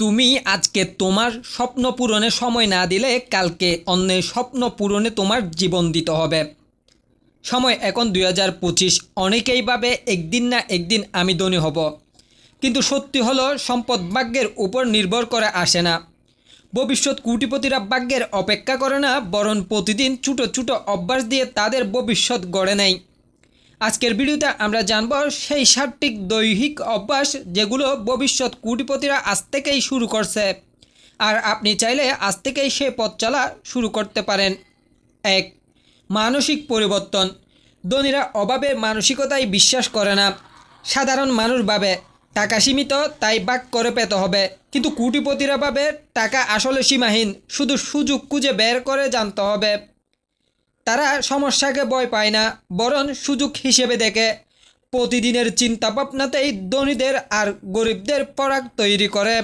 তুমি আজকে তোমার স্বপ্ন পূরণে সময় না দিলে কালকে অন্যের স্বপ্ন পূরণে তোমার জীবন দিতে হবে। সময় এখন দুই হাজার পঁচিশ, অনেকেই ভাবে একদিন না একদিন আমি ধনী হব। কিন্তু সত্যি হলো, সম্পদ ভাগ্যের উপর নির্ভর করে আসে না। ভবিষ্যৎ কোটিপতিরা ভাগ্যের অপেক্ষা করে না, বরং প্রতিদিন ছোটো ছোটো অভ্যাস দিয়ে তাদের ভবিষ্যৎ গড়ে নেয়। আজকের ভিডিওতে আমরা জানব সেই সাতটি দৈহিক অভ্যাস যেগুলো ভবিষ্যৎ কোটিপতিরা আজ থেকেই শুরু করছে। আর আপনি চাইলে আজ থেকেই সে পথ চলা শুরু করতে পারেন। এক, মানসিক পরিবর্তন। ধনীরা অভাবের মানসিকতায় বিশ্বাস করে না। সাধারণ মানুষ ভাবে, টাকা সীমিত, তাই বাক করে পেতে হবে। কিন্তু কোটিপতিরা ভাবে, টাকা আসলে সীমাহীন। শুধু সুযোগ খুঁজে বের করে জানতে হবে। তারা সমস্যাকে ভয় পায় না, বরং সুযোগ হিসেবে দেখে। প্রতিদিনের চিন্তা ভাবনাতেই ধনীদের আর গরিবদের পরাগ তৈরি করে।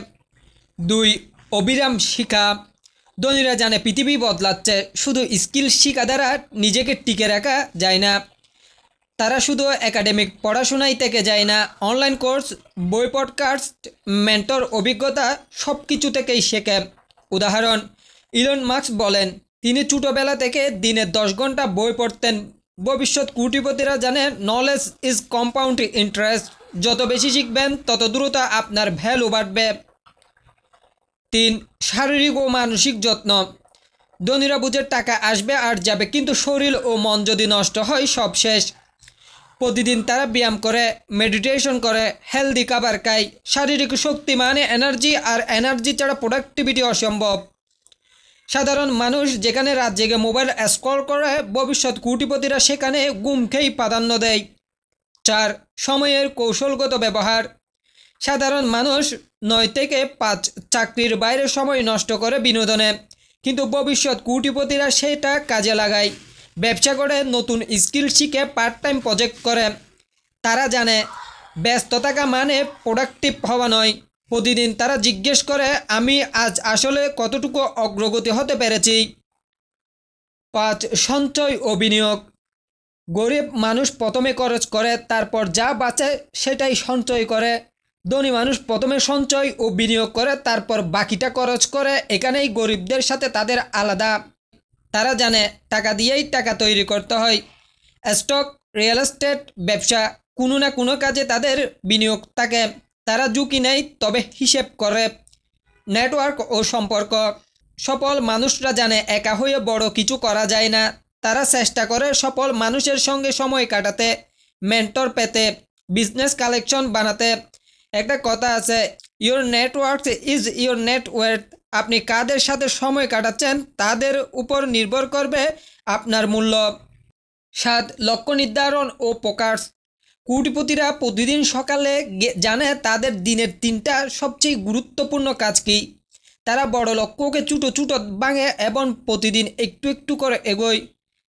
দুই, অবিরাম শিখা ধনীরা জানে পৃথিবী বদলাচ্ছে, শুধু স্কিল শিখা দ্বারা নিজেকে টিকে রাখা যায় না। তারা শুধু একাডেমিক পড়াশোনাই থেকে যায় না, অনলাইন কোর্স, বই পডকাস্ট, মেন্টর অভিজ্ঞতা সব কিছু থেকেই শেখে। উদাহরণ, ইলন মার্কস বলেন তিনি ছোটোবেলা থেকে দিনে দশ ঘণ্টা বই পড়তেন। ভবিষ্যৎ কুটিপতিরা জানে নলেজ ইজ কম্পাউন্ড ইন্টারেস্ট যত বেশি শিখবেন, তত দ্রুত আপনার ভ্যালু বাড়বে। তিন, শারীরিক ও মানসিক যত্ন। ধনীরা বুঝে টাকা আসবে আর যাবে, কিন্তু শরীর ও মন যদি নষ্ট হয়, সব শেষ। প্রতিদিন তারা ব্যায়াম করে মেডিটেশন করে হেলদি খাবার খায়। শারীরিক শক্তি মানে এনার্জি আর এনার্জি ছাড়া প্রোডাক্টিভিটি অসম্ভব। সাধারণ মানুষ যেখানে রাত জেগে মোবাইল স্ক্রল করে, ভবিষ্যৎ কুটিপতিরা সেখানে গুম খেয়েই প্রাধান্য দেয়। চার, সময়ের কৌশলগত ব্যবহার। সাধারণ মানুষ নয় থেকে পাঁচ চাকরির বাইরে সময় নষ্ট করে বিনোদনে, কিন্তু ভবিষ্যৎ কুটিপতিরা সেটা কাজে লাগায়। ব্যবসা করে, নতুন স্কিল শিখে পার্ট টাইম প্রজেক্ট করে। তারা জানে ব্যস্ত থাকা মানে প্রোডাক্টিভ হওয়া নয়। প্রতিদিন তারা জিজ্ঞেস করে, আমি আজ আসলে কতটুকু অগ্রগতি হতে পেরেছি? পাঁচ, সঞ্চয় ও বিনিয়োগ। গরিব মানুষ প্রথমে খরচ করে, তারপর যা বাঁচে সেটাই সঞ্চয় করে। ধনী মানুষ প্রথমে সঞ্চয় ও বিনিয়োগ করে, তারপর বাকিটা খরচ করে। এখানেই গরিবদের সাথে তাদের আলাদা। তারা জানে, টাকা দিয়েই টাকা তৈরি করতে হয়। স্টক, রিয়েল এস্টেট, ব্যবসা, কোনো না কোনো কাজে তাদের বিনিয়োগ থাকে। তারা ঝুঁকি নেয়, তবে হিসেব করে। নেটওয়ার্ক ও সম্পর্ক। সফল মানুষরা জানে, একা হয়ে বড় কিছু করা যায় না। তারা চেষ্টা করে সফল মানুষের সঙ্গে সময় কাটাতে, মেন্টর পেতে, বিজনেস কালেকশন বানাতে। একটা কথা আছে your network is your network আপনি কাদের সাথে সময় কাটাচ্ছেন, তাদের উপর নির্ভর করবে আপনার মূল্য। সাত, লক্ষ্য নির্ধারণ ও প্রকাশ। কোটিপতিরা প্রতিদিন সকালে জানে তাদের দিনের তিনটা সবচেয়ে গুরুত্বপূর্ণ কাজ কী। তারা বড় লক্ষ্যকে ছোটো ছোটো ভাঙে এবং প্রতিদিন একটু একটু করে এগোয়।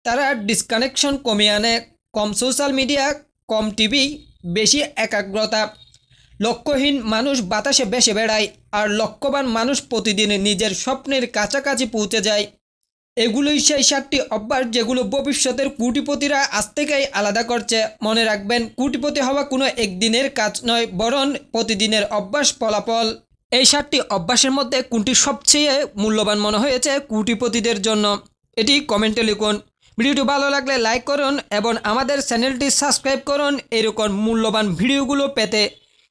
তারা ডিসকানেকশন কমিয়ে আনে, কম সোশ্যাল মিডিয়া কম টিভি বেশি একাগ্রতা। লক্ষ্যহীন মানুষ বাতাসে বেসে বেড়ায়, আর লক্ষ্যবান মানুষ প্রতিদিন নিজের স্বপ্নের কাছাকাছি পৌঁছে যায়। এগুলোই সেই সাতটি অভ্যাস যেগুলো ভবিষ্যতের কুটিপতিরা আজ থেকেই আলাদা করছে। মনে রাখবেন, কুটিপতি হওয়া কোনো একদিনের কাজ নয়, বরং প্রতিদিনের অভ্যাস ফলাফল। এই সাতটি অভ্যাসের মধ্যে কোনটি সবচেয়ে মূল্যবান মনে হয়েছে কুটিপতিদের জন্য? এটি কমেন্টে লিখুন। ভিডিওটি ভালো লাগলে লাইক করুন এবং আমাদের চ্যানেলটি সাবস্ক্রাইব করুন এরকম মূল্যবান ভিডিওগুলো পেতে,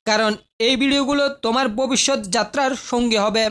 কারণ এই ভিডিওগুলো তোমার ভবিষ্যৎ যাত্রার সঙ্গী হবে।